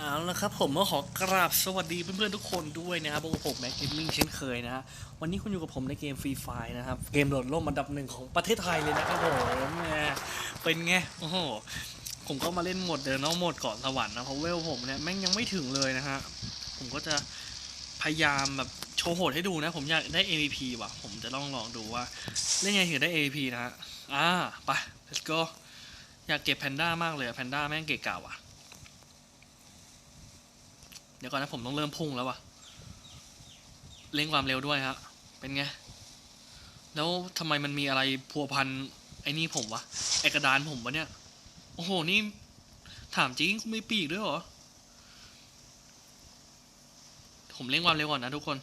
เอาละครับผมก็ขอกราบสวัสดีเพื่อนๆทุกคนด้วยนะครับพบกับผมแม็กซ์มิ่งเช่นเคยนะฮะวันนี้คุณอยู่กับผมในเกมฟรีไฟนะครับเกมโหลดล่มอันดับหนึ่งของประเทศไทยเลยนะครับผมเป็นไงโอ้โหผมก็มาเล่นหมดเดินนอกหมดเกาะสวรรค์นะเพราะเวลผมเนี่ยแม่งยังไม่ถึงเลยนะฮะผมก็จะพยายามแบบโชว์โหดให้ดูนะ ผมอยากได้ MVP ว่ะ ผมจะลองลองดูว่าเล่นไงถึงได้ MVP นะฮะอ่าไป let's go อยากเก็บแพนด้ามากเลยแพนด้าแม่งเก๋กาว่ะ เดี๋ยวก่อนนะผมต้องเริ่มพุ่งแล้ววะเร่งความเร็วด้วยฮะ เป็นไง แล้วทำไมมันมีอะไรพัวพันไอ้นี่ผมวะ ไอกระดานผมวะเนี่ย โอ้โห นี่ ถามจริงไม่ปีกด้วยเหรอ ผมเร่งความเร็วก่อนนะทุกคน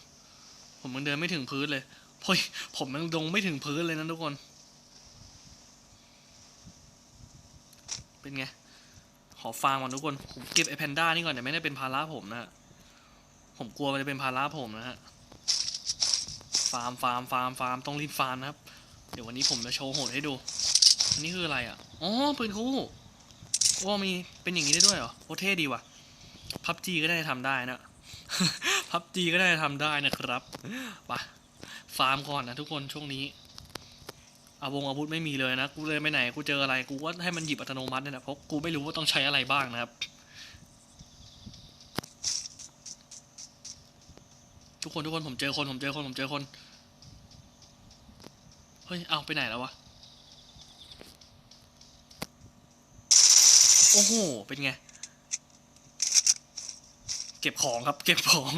ผมยังเดินไม่ถึงพื้นเลยพอยผมยังลงไม่ถึงพื้นเลยนะทุกคน เป็นไง อฟังก่อนทุกคน ผมเก็บไอแพนด้านี่ก่อนเดี๋ยวไม่ได้เป็นภาระผมนะฮะ ผมกลัวมันจะเป็นภาระผมนะฮะ ฟาร์มฟาร์มฟาร์มฟาร์มต้องรีบฟาร์มนะครับ เดี๋ยววันนี้ผมจะโชว์โหดให้ดู อันนี้คืออะไรอะ อ๋อปืนคู่ว่ามีเป็นอย่างนี้ได้ด้วยเหรอโคตรเท่ดีว่ะ พับจีก็ได้ทำได้นะพับจีก็ได้ทำได้นะครับไปฟาร์มก่อนนะทุกคนช่วงนี้ อาวงอาวุธไม่มีเลยนะ กูเลยไปไหน กูเจออะไร กูก็ให้มันหยิบอัตโนมัติเนี่ยนะเพราะกูไม่รู้ว่าต้องใช้อะไรบ้างนะครับ ทุกคนทุกคนผมเจอคนผมเจอคนผมเจอคน เฮ้ย เอาไปไหนแล้ววะ โอ้โห เป็นไง เก็บของครับ เก็บของ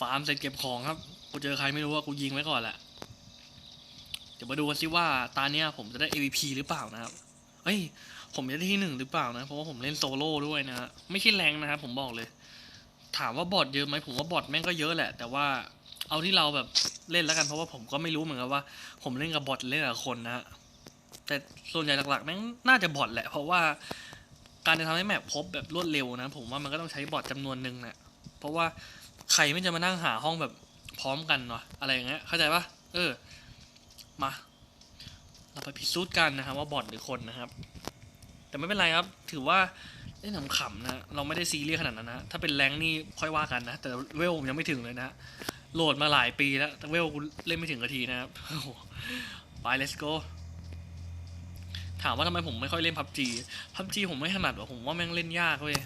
ฟาร์มเสร็จเก็บของครับ กูเจอใครไม่รู้ว่ากูยิงไว้ก่อนแหละ ดี๋ยวมาดูกันสิว่าตาเนี้ยผมจะได้ AVP หรือเปล่านะครับ เอ้ย ผมจะได้ที่หนึ่งหรือเปล่านะ เพราะว่าผมเล่นโซโล่ด้วยนะฮะ ไม่ใช่แรงนะครับผมบอกเลย ถามว่าบอทเยอะไหมผมว่าบอทแม่งก็เยอะแหละ แต่ว่าเอาที่เราแบบเล่นแล้วกัน เพราะว่าผมก็ไม่รู้เหมือนกันว่า ผมเล่นกับบอทเล่นกับคนนะฮะ แต่ส่วนใหญ่หลักๆแม่งน่าจะบอทแหละ เพราะว่าการจะทำให้แมปครบแบบรวดเร็วนะ ผมว่ามันก็ต้องใช้บอทจำนวนหนึ่งนะเพราะว่าใครไม่จะมานั่งหาห้องแบบพร้อมกันวะอะไรอย่างเงี้ย เข้าใจปะเออ มา เราไปพิสูจน์กันนะครับว่าบอทหรือคนนะครับ แต่ไม่เป็นไรครับ ถือว่าเล่นขำๆนะเราไม่ได้ซีเรียสขนาดนั้นนะ ถ้าเป็นแรงนี่ค่อยว่ากันนะ แต่เวลผมยังไม่ถึงเลยนะ โหลดมาหลายปีแล้ว แต่เวลกูเล่นไม่ถึงนาทีนะครับโอ้โหไป let's go ถามว่าทำไมผมไม่ค่อยเล่นพับจีพับจีผมไม่ถนัดหรอกผมว่าแม่งเล่นยากเว้ย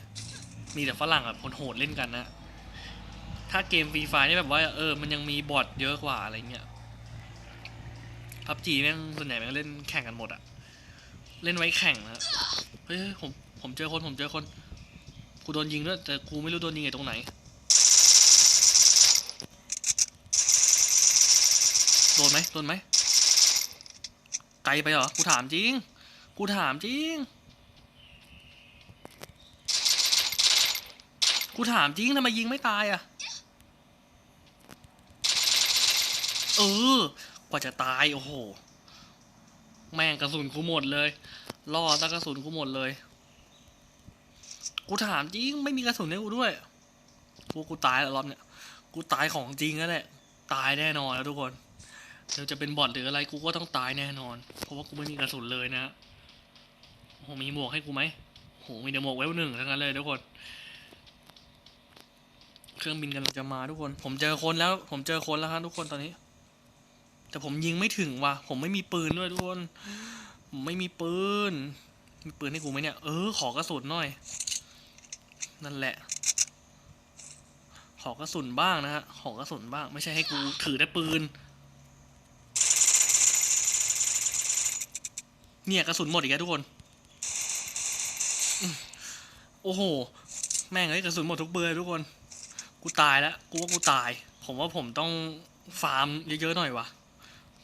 มีแต่ฝรั่งแบบคนโหดเล่นกันนะ ถ้าเกมฟรีไฟนี่แบบว่าเออ มันยังมีบอทเยอะกว่าอะไรเงี้ย พับจีแม่งส่วนใหญ่แม่งเล่นแข่งกันหมดอะเล่นไว้แข่งนะเฮ้ยเฮ้ยผมผมเจอคนผมเจอคนกูโดนยิงด้วยแต่กูไม่รู้โดนยิงไอ้ตรงไหนโดนไหมโดนไหมไกลไปเหรอกูถามจริงกูถามจริงกูถามจริงทำไมยิงไม่ตายอะเออ ว่าจะตายโอ้โห แม่งกระสุนกูหมดเลยล่อตะกระสุนกูหมดเลย กูถามจริงไม่มีกระสุนให้กูด้วยกูกูตายแล้วรอบเนี้ยกูตายของจริงแล้วแหละตายแน่นอนแล้วทุกคนเดี๋ยวจะเป็นบอทหรืออะไรกูก็ต้องตายแน่นอน เพราะว่ากูไม่มีกระสุนเลยนะโอ้โหมีหมวกให้กูไหมโอ้โหมีแต่หมวกเวลหนึ่งทั้งนั้นเลยทุกคน เครื่องบินกำลังจะมาทุกคน ผมเจอคนแล้ว ผมเจอคนแล้วครับทุกคนตอนนี้ แต่ผมยิงไม่ถึงว่ะ ผมไม่มีปืนด้วยทุกคนผมไม่มีปืน มีปืนให้กูไหมเนี่ย เออ ขอกระสุนหน่อย นั่นแหละ ขอกระสุนบ้างนะฮะ ขอกระสุนบ้าง ไม่ใช่ให้กูถือแต่ปืน เนี่ยกระสุนหมดอีกแล้วทุกคน โอ้โห แม่งเอ้ยกระสุนหมดทุกเบอร์เลยทุกคน กูตายแล้ว กูว่ากูตาย ผมว่าผมต้องฟาร์มเยอะๆหน่อยว่ะ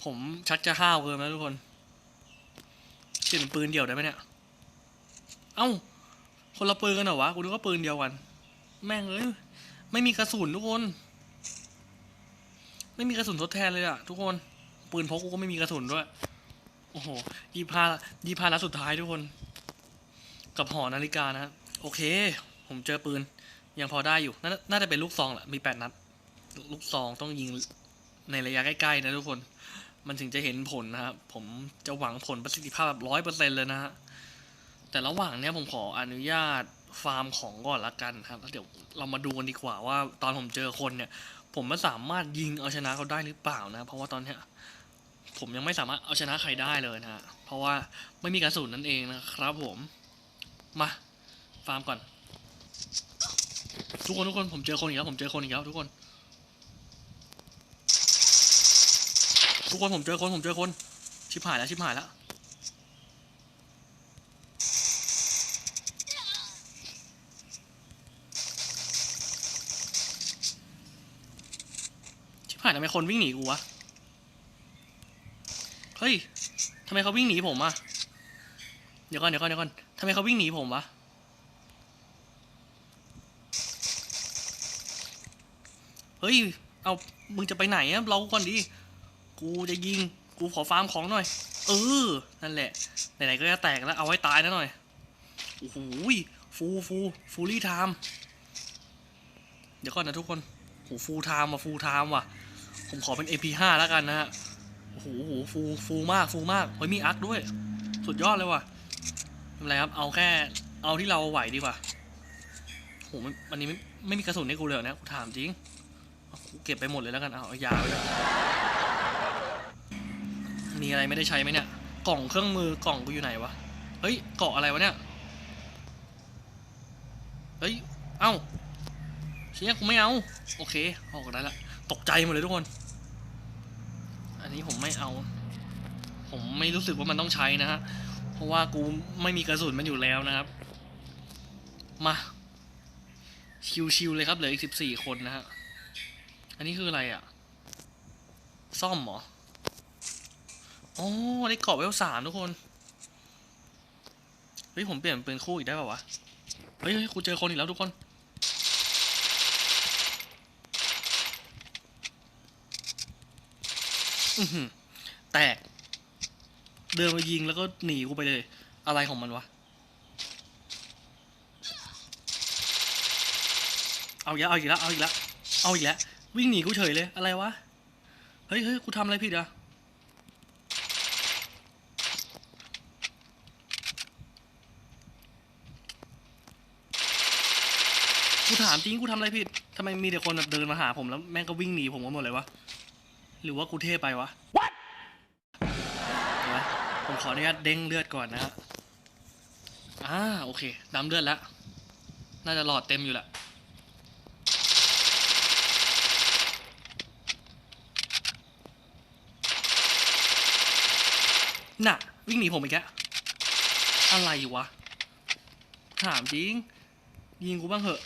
ผมชักจะห้าวเกินแล้วทุกคนเปลี่ยนปืนเดียวได้ไหมเนี่ย เอ้า คนละปืนกันเหรอวะ กูนึกว่าปืนเดียวกัน แม่งเอ้ย ไม่มีกระสุนทุกคน ไม่มีกระสุนทดแทนเลยอะทุกคน ปืนพกกูก็ไม่มีกระสุนด้วย โอ้โหยี่ห้ายี่ห้านัดสุดท้ายทุกคน กับหอนาฬิกานะ โอเค ผมเจอปืน ยังพอได้อยู่น่าน่าจะเป็นลูกซองแหละ มีแปดนัด ลูกซองต้องยิงในระยะใกล้ๆนะทุกคน มันถึงจะเห็นผลนะครับ ผมจะหวังผลประสิทธิภาพแบบร้อยเปอร์เซ็นเลยนะฮะ แต่ระหว่างเนี้ยผมขออนุญาตฟาร์มของก่อนละกันครับแล้วเดี๋ยวเรามาดูกันดีกว่าว่าตอนผมเจอคนเนี่ย ผมไม่สามารถยิงเอาชนะเขาได้หรือเปล่านะ เพราะว่าตอนเนี้ยผมยังไม่สามารถเอาชนะใครได้เลยนะฮะ เพราะว่าไม่มีกระสุนนั่นเองนะครับผม มาฟาร์มก่อน ทุกคนทุกคนผมเจอคนอีกแล้วผมเจอคนอีกแล้วทุกคน ทุกคนผมเจอคนผมเจอคน ชิบหายแล้วชิบหายแล้วชิบหายทำไมคนวิ่งหนีกูวะ เฮ้ยทำไมเขาวิ่งหนีผมอะเดี๋ยวก่อนเดี๋ยวก่อนเดี๋ยวก่อนทำไมเขาวิ่งหนีผมวะเฮ้ย เอา มึงจะไปไหนอะเราก่อนดิ กูจะยิง กูขอฟาร์มของหน่อย เออ นั่นแหละ ไหนๆก็จะแตกแล้ว เอาไว้ตายนะหน่อย โอ้โหฟูฟูฟูลี่ไทม์เดี๋ยวก่อนนะทุกคนโหฟูลไทม์ว่ะฟูลไทม์ว่ะ ผมขอเป็น AP5 แล้วกันนะฮะ โอ้โหฟูฟูมากฟูมาก เฮ้ยมีอาร์คด้วย สุดยอดเลยว่ะไม่เป็นไรครับ เอาแค่ เอาที่เราไหวดีกว่าโหมันวันนี้ไม่ไม่มีกระสุนให้กูเลยนี่ยกูถามจริงเกูเก็บไปหมดเลยแล้วกัน เอาเอายาไปเลย มีอะไรไม่ได้ใช้ไหมเนี่ย กล่องเครื่องมือกล่องกูอยู่ไหนวะ เฮ้ยเกาะอะไรวะเนี่ย เฮ้ย เอ้าเชี่ยกูไม่เอา โอเค ออกได้ละ ตกใจหมดเลยทุกคน อันนี้ผมไม่เอา ผมไม่รู้สึกว่ามันต้องใช้นะฮะ เพราะว่ากูไม่มีกระสุนมันอยู่แล้วนะครับ มา ชิวๆเลยครับเหลืออีกสิบสี่คนนะฮะ อันนี้คืออะไรอะ่ะ ซ่อมหรอ อ๋อได้เกาะเวลสามทุกคน เฮ้ย ผมเปลี่ยนเป็นคู่อีกได้ป่าวะ เฮ้ยเฮ้ยกูเจอคนอีกแล้วทุกคนอือหือแตก เดินมายิงแล้วก็หนีกูไปเลย อะไรของมันวะ เอาอีกแล้ว เอาอีกแล้ว เอาอีกแล้ว เอาอีกแล้ว วิ่งหนีกูเฉยเลย อะไรวะ เฮ้ยเฮ้ยกูทำอะไรผิดอะ ถามจริงกูทำอะไรผิดทำไมมีแต่คนแบบเดินมาหาผมแล้วแม่งก็วิ่งหนีผมกันหมดเลยวะ หรือว่ากูเท่ไปวะ What เดี๋ยวนะผมขออนุญาตเด้งเลือดก่อนนะฮะอ่าโอเคดำเลือดแล้ว น่าจะหลอดเต็มอยู่แหละน่ะ วิ่งหนีผมอีกแล้วอะไรวะ ถามจริง ยิงกูบ้างเหอะ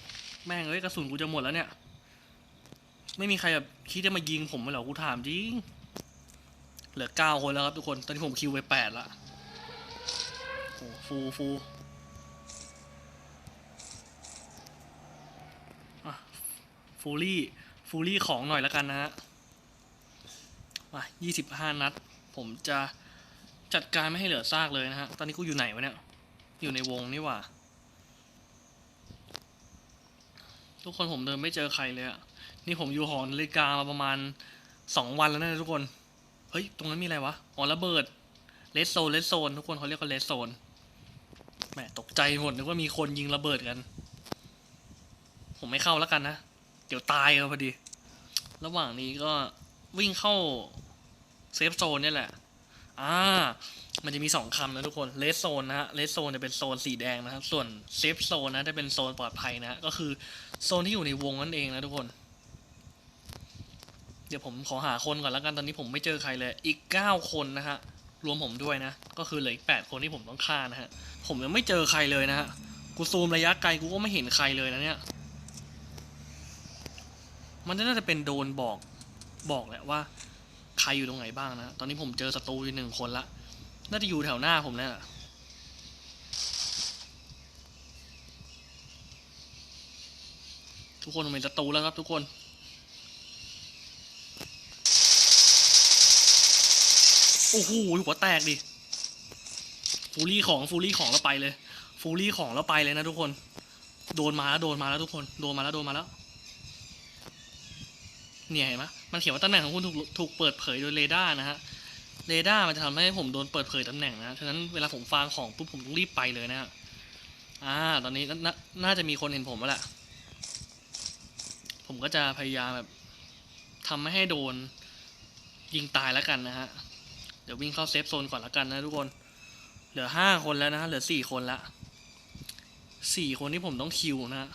แม่งเอ้ยกระสุนกูจะหมดแล้วเนี่ย ไม่มีใครแบบคิดจะมายิงผมเลยหรอกูถามจริง เหลือเก้าคนแล้วครับทุกคน ตอนนี้ผมคิวไปแปดละโอ้ฟูฟูฟูลี่ ฟูลี่ของหน่อยแล้วกันนะฮะ มายี่สิบห้านัด ผมจะจัดการไม่ให้เหลือซากเลยนะฮะ ตอนนี้กูอยู่ไหนวะเนี่ย อยู่ในวงนี่หว่า ทุกคนผมเดินไม่เจอใครเลยอะนี่ผมอยู่หอนาฬิกามาประมาณสองวันแล้วนะทุกคน เฮ้ย ตรงนั้นมีอะไรวะ อ๋อระเบิดเลสโซนเลสโซนทุกคนเขาเรียกว่าเลสโซนแหมตกใจหมดนึกว่ามีคนยิงระเบิดกัน ผมไม่เข้าแล้วกันนะ เดี๋ยวตายกันพอดี ระหว่างนี้ก็วิ่งเข้าเซฟโซนนี่แหละ อ่า มันจะมีสองคำนะทุกคนเลสโซนนะฮะเลสโซนจะเป็นโซนสีแดงนะครับ ส่วนเซฟโซนนะจะเป็นโซนปลอดภัยนะก็คือโซนที่อยู่ในวงนั่นเองนะทุกคน เดี๋ยวผมขอหาคนก่อนแล้วกันตอนนี้ผมไม่เจอใครเลย อีกเก้าคนนะฮะ รวมผมด้วยนะ ก็คือเหลืออีกแปดคนที่ผมต้องฆ่านะฮะ ผมยังไม่เจอใครเลยนะฮะ กูซูมระยะไกลกูก็ไม่เห็นใครเลยนะเนี่ย มันน่าจะเป็นโดนบอกบอกแหละว่า ใครอยู่ตรงไหนบ้างนะ ตอนนี้ผมเจอศัตรูอยู่หนึ่งคนละ น่าจะอยู่แถวหน้าผมนี่ยทุกคนมเป็นศัตรูแล้วครับทุกคน โอ้โหหัวแตกดิ ฟูรี่ของฟูรี่ของแล้วไปเลย ฟูรี่ของแล้วไปเลยนะทุกคน โดนมาแล้วโดนมาแล้วทุกคน โดนมาแล้วโดนมาแล้ว เนี่ยเห็นไหมมันเขียนว่าตำแหน่งของคุณถูกถูกเปิดเผยโดยเรดาร์นะฮะ เรดาร์มันจะทำให้ผมโดนเปิดเผยตำแหน่งนะ ฉะนั้นเวลาผมฟางของปุ๊บผมต้องรีบไปเลยนะฮะอ่า ตอนนี้น,น,น่าจะมีคนเห็นผมแล้วแหละ ผมก็จะพยายามแบบทำไม่ให้โดนยิงตายแล้วกันนะฮะ เดี๋ยววิ่งเข้าเซฟโซนก่อนแล้วกันนะทุกคน เหลือห้าคนแล้วนะ เหลือสี่คนละสี่คนที่ผมต้องคิวนะฮะ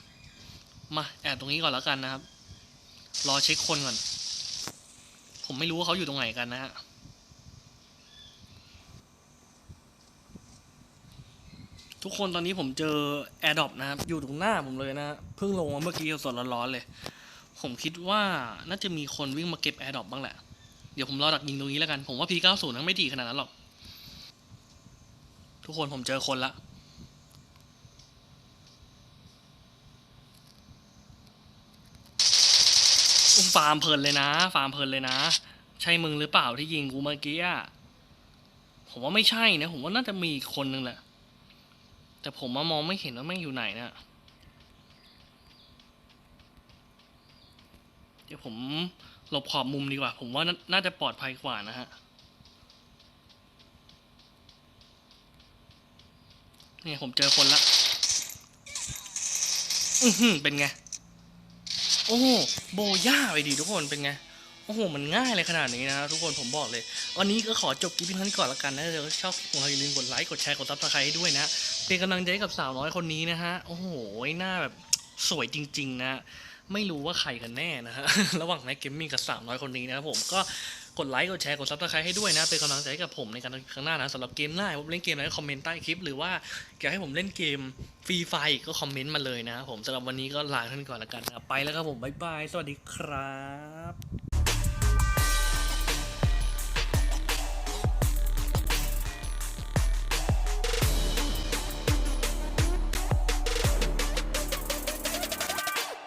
มาแอบตรงนี้ก่อนแล้วกันนะครับ รอเช็คคนก่อน ผมไม่รู้ว่าเขาอยู่ตรงไหนกันนะฮะ ทุกคนตอนนี้ผมเจอ AirDrop นะครับ อยู่ตรงหน้าผมเลยนะ เพิ่งลงมาเมื่อกี้สดร้อนๆเลย ผมคิดว่าน่าจะมีคนวิ่งมาเก็บ AirDrop บ้างแหละ เดี๋ยวผมรอดักยิงตรงนี้แล้วกัน ผมว่า P90 นั้นไม่ดีขนาดนั้นหรอก ทุกคนผมเจอคนละอุ้มฟาร์มเพลินเลยนะ ฟาร์มเพลินเลยนะ ใช่มึงหรือเปล่าที่ยิงกูเมื่อกี้อะผมว่าไม่ใช่นะ ผมว่าน่าจะมีอีกคนนึงแหละ แต่ผมมามองไม่เห็นว่าแม่งอยู่ไหนนะเดี๋ยวผมหลบขอบมุมดีกว่า ผมว่าน่าน่าจะปลอดภัยกว่านะฮะนี่ผมเจอคนละอือหือเป็นไง โอ้โหโบย่าไปดีทุกคนเป็นไง โอ้โห มันง่ายเลยขนาดนี้นะทุกคนผมบอกเลย วันนี้ก็ขอจบคลิปเพียงเท่านี้ก่อนละกันนะถ้าชอบคลิปของเราอย่าลืมกดไลค์ กดแชร์ กดซับสไครต์ให้ด้วยนะ เป็นกำลังใจกับสาวน้อยคนนี้นะฮะ โอ้โห หน้าแบบสวยจริง ๆ นะ ไม่รู้ว่าใครกันแน่นะฮะ ระหว่างนายเกมมิ่งกับสาวน้อยคนนี้นะครับผม ก็กดไลค์ กดแชร์ กดซับสไครต์ให้ด้วยนะ เป็นกำลังใจให้กับผมในการข้างหน้านะสำหรับเกมหน้าผมเล่นเกมอะไรก็คอมเมนต์ใต้คลิป หรือว่าอยากให้ผมเล่นเกมฟรีไฟก็คอมเมนต์มาเลยนะครับผมสำหรับวันนี้ก็ลาท่านก่อนละกันนะไปแล้วครับผม บ๊ายบาย สวัสดีครับ